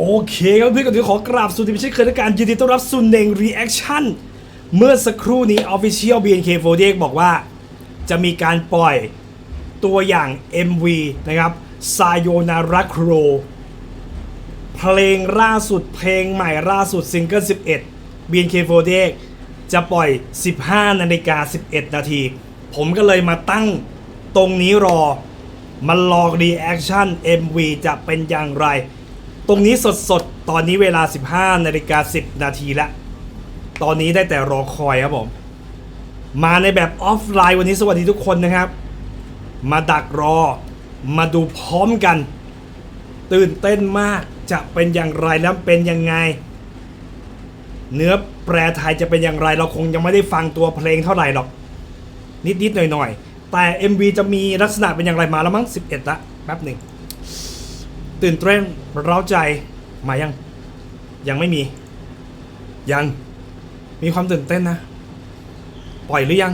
โอเคครับเพื่อนๆกันที่ขอกราบสวัสดีไม่ใช่เคยในการยินดีต้อนรับสู่เน่งรีแอคชั่นเมื่อสักครู่นี้ Official BNK48 บอกว่า จะมีการปล่อยตัวอย่าง MV นะครับ Sayonara Crow เพลงล่าสุดเพลงใหม่ล่าสุดซิงเกิล11 BNK48 จะปล่อย 15นาฬิกา11 นาที ผมก็เลยมาตั้งตรงนี้รอ มันรอรีแอคชั่น MV จะเป็นอย่างไร ตรงนี้สดๆตอนนี้เวลา 15นาฬิกา10 นาทีแล้วตอนนี้ได้แต่รอคอยครับผม มาในแบบออฟไลน์วันนี้สวัสดีทุกคนนะครับ มาดักรอ มาดูพร้อมกัน ตื่นเต้นมากจะเป็นอย่างไรแล้วเป็นยังไง เนื้อแปรไทยจะเป็นอย่างไร เราคงยังไม่ได้ฟังตัวเพลงเท่าไหร่หรอก นิดๆหน่อยๆ แต่ MV จะมีลักษณะเป็นอย่างไรมาแล้วมั้ง11ละแป๊บหนึ่ง ตื่นเต้นเร้าใจมายัง ยังไม่มี ยัง มีความตื่นเต้นนะ ปล่อยหรือยัง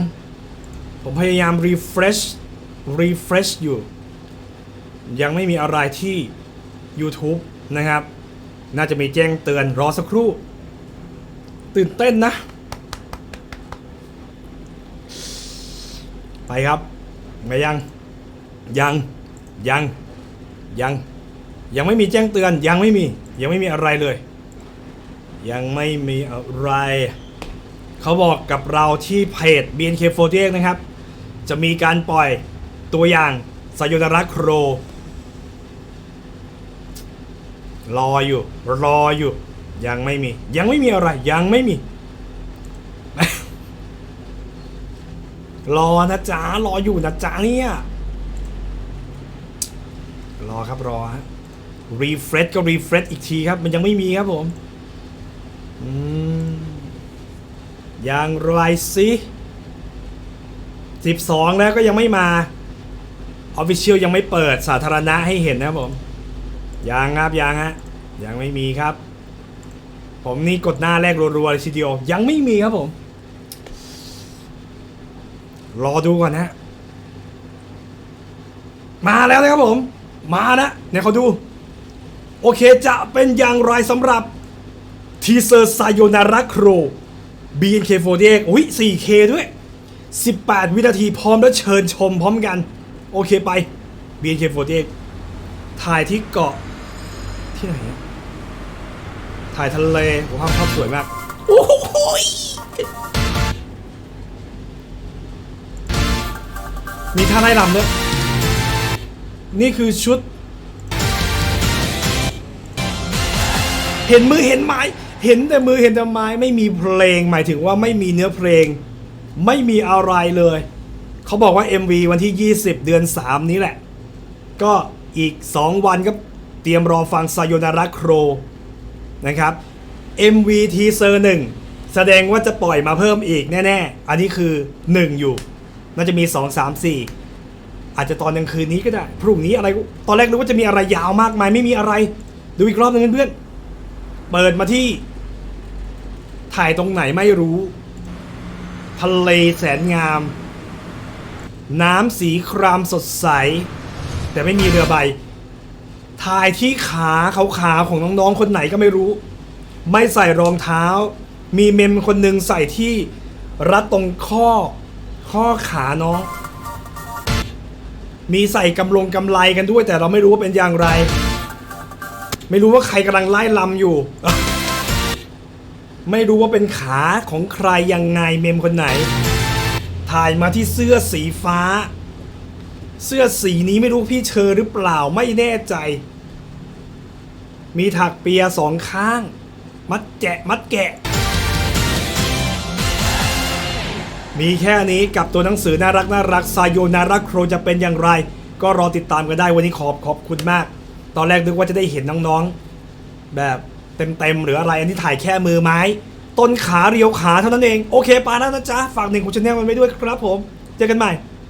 ผมพยายาม refresh refresh อยู่ ยังไม่มีอะไรที่ YouTube นะครับ น่าจะมีแจ้งเตือนรอสักครู่ ตื่นเต้นนะ ไปครับมายัง ยัง ยัง ยัง ยังไม่มีแจ้งเตือนยังไม่มียังไม่มีอะไรเลย ยังไม่มีอะไร เขาบอกกับเราที่เพจ BNK48 นะครับ จะมีการปล่อยตัวอย่างสยนรักโคร รออยู่ รออยู่ ยังไม่มี ยังไม่มีอะไร ยังไม่มี รอนะจ๊ะรออยู่นะจ๊ะเนี่ยรอครับรอฮะ รีเฟรชก็รีเฟรชอีกทีครับ มันยังไม่มีครับผมอืมอย่างไรสิ12 แล้วก็ยังไม่มา Official ยังไม่เปิดสาธารณะให้เห็นนะครับผม ยังครับ ยังฮะ ยังไม่มีครับ ผมนี่กดหน้าแรกรัวๆเลยทีเดียว ยังไม่มีครับผม รอดูก่อนนะ มาแล้วนะครับผม มานะ เนี่ยเขาดู โอเคจะเป็นอย่างไรสำหรับทีเซอร์ไซโยนาระโคร BNK48 อุ้ย 4K ด้วย 18 วินาทีพร้อมแล้วเชิญชมพร้อมกัน โอเคไป BNK48 ถ่ายที่เกาะ ที่ไหนถ่ายทะเลโอ้ภาพภาพสวยมากโอ้โหยมีท่าไล่ลำด้วยนี่คือชุด เห็นมือเห็นไม้ เห็นแต่มือเห็นแต่ไม้ไม่มีเพลง หมายถึงว่าไม่มีเนื้อเพลง ไม่มีอะไรเลย เขาบอกว่า MV วันที่ 20 เดือน 3 นี้แหละ ก็อีก 2 วันก็เตรียมรอฟังซายนาระโครนะครับ MV ทีเซอร์1แสดงว่าจะปล่อยมาเพิ่มอีกแน่ ๆ อันนี้คือ 1 อยู่ น่าจะมี 2 3 4 อาจจะตอนกลางคืนนี้ก็ได้ พรุ่งนี้อะไร ตอนแรกนึกว่าจะมีอะไรยาวมากมายไม่มีอะไร ดูอีกรอบหนึงเพื่อนๆ เปิดมาที่ ถ่ายตรงไหนไม่รู้ ทะเลแสนงาม น้ำสีครามสดใส แต่ไม่มีเรือใบ ถ่ายที่ขาเขาวๆของน้องๆคนไหนก็ไม่รู้ ไม่ใส่รองเท้า มีเมมคนหนึ่งใส่ที่รัดตรงข้อ ข้อขาน้อง มีใส่กำลงกำไลกันด้วย แต่เราไม่รู้ว่าเป็นอย่างไร ไม่รู้ว่าใครกำลังไล่ลำอยู่ ไม่รู้ว่าเป็นขาของใครยังไงเมมคนไหน ถ่ายมาที่เสื้อสีฟ้า เสื้อสีนี้ไม่รู้พี่เชอหรือเปล่าไม่แน่ใจ มีถักเปียสองข้าง มัดแกะมัดแกะ มีแค่นี้กับตัวหนังสือน่ารักน่ารักซายโยนารักโครจะเป็นอย่างไร ก็รอติดตามกันได้วันนี้ขอบขอบคุณมาก ตอนแรกนึกว่าจะได้เห็นน้องๆ แบบเต็มๆหรืออะไรอันที่ถ่ายแค่มือไม้ ต้นขาเรียวขาเท่านั้นเอง โอเคปาแล้วนะจ๊ะ ฝากหนึ่งของชาแนลมันไว้ด้วยครับผม เจอกันใหม่